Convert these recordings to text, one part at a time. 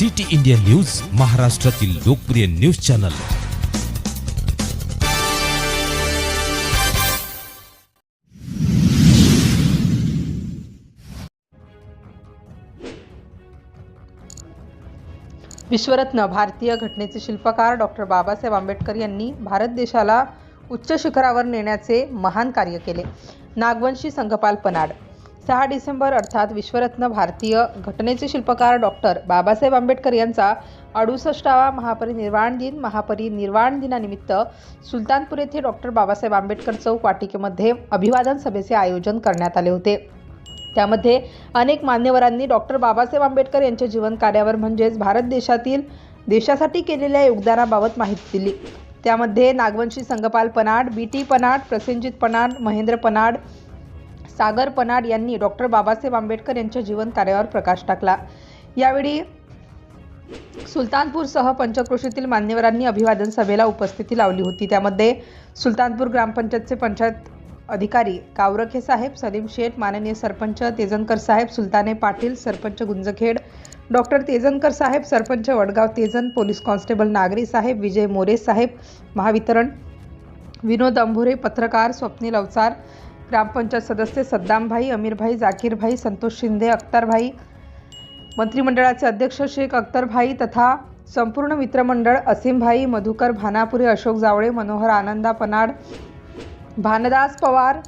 City India news महाराष्ट्रातील लोकप्रिय news channel. विश्वरत्न भारतीय घटनेचे शिल्पकार डॉक्टर बाबासाहेब आंबेडकर यांनी भारत देशाला उच्च शिखरावर नेण्याचे महान कार्य केले. नागवंशी संघपाल पनाड सहा डिसेंबर अर्थात विश्वरत्न भारतीय घटनेचे शिल्पकार डॉक्टर बाबासाहेब आंबेडकर यांचा अडुसष्टावा महापरिनिर्वाण दिन महापरिनिर्वाण दिनानिमित्त सुलतानपूर येथे डॉक्टर बाबासाहेब आंबेडकर चौक वाटिकेमध्ये अभिवादन सभेचे आयोजन करण्यात आले होते. त्यामध्ये अनेक मान्यवरांनी डॉक्टर बाबासाहेब आंबेडकर यांच्या जीवन कार्यावर म्हणजेच भारत देशातील देशासाठी केलेल्या योगदानाबाबत माहिती दिली. त्यामध्ये नागवंशी संगपाल पनाड बी टी पनाड प्रसेनजित पनाड महेंद्र पनाड सागर पनाड यांनी डॉक्टर बाबासाहेब आंबेडकर यांच्या जीवन कार्यावर प्रकाश टाकला. यावेळी सुलतानपूरसह पंचक्रोशीतील मान्यवरांनी अभिवादन सभेला उपस्थिती लावली होती. त्यामध्ये सुलतानपूर ग्रामपंचायतचे पंचायत अधिकारी कावरखे साहेब सलीम शेठ माननीय सरपंच तेजनकर साहेब सुलताने पाटील सरपंच गुंजखेड डॉक्टर तेजनकर साहेब सरपंच वडगाव तेजन पोलीस कॉन्स्टेबल नागरी साहेब विजय मोरे साहेब महावितरण विनोद अंभुरे पत्रकार स्वप्नील अवचार ग्रामपंचायत सदस्य सद्दामभाई अमीरभाई जाकीरभाई संतोष शिंदे अख्तरभाई मंत्रिमंडळाचे अध्यक्ष शेख अख्तरभाई तथा संपूर्ण मित्रमंडळ असीमभाई मधुकर भानापुरे अशोक जावळे मनोहर आनंदा पनाड भानदास पवार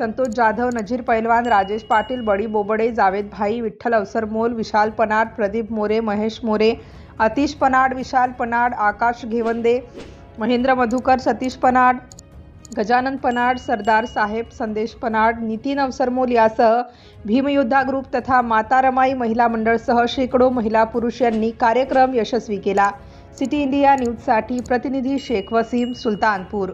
संतोष जाधव नजीर पैलवान राजेश पाटील बडी बोबडे जावेद भाई विठ्ठल अवसर मोल विशाल पनाड प्रदीप मोरे महेश मोरे अतिश पनाड विशाल पनाड आकाश घेवंदे महेंद्र मधुकर सतीश पनाड गजानन पनाड सरदार साहेब संदेश पनाड नितीन अवसरमोल यासह भीमयोद्धा ग्रुप तथा माता रमाई महिला मंडळसह शेकडो महिला पुरुष यांनी कार्यक्रम यशस्वी केला. सिटी इंडिया न्यूजसाठी प्रतिनिधी शेख वसीम सुलतानपूर.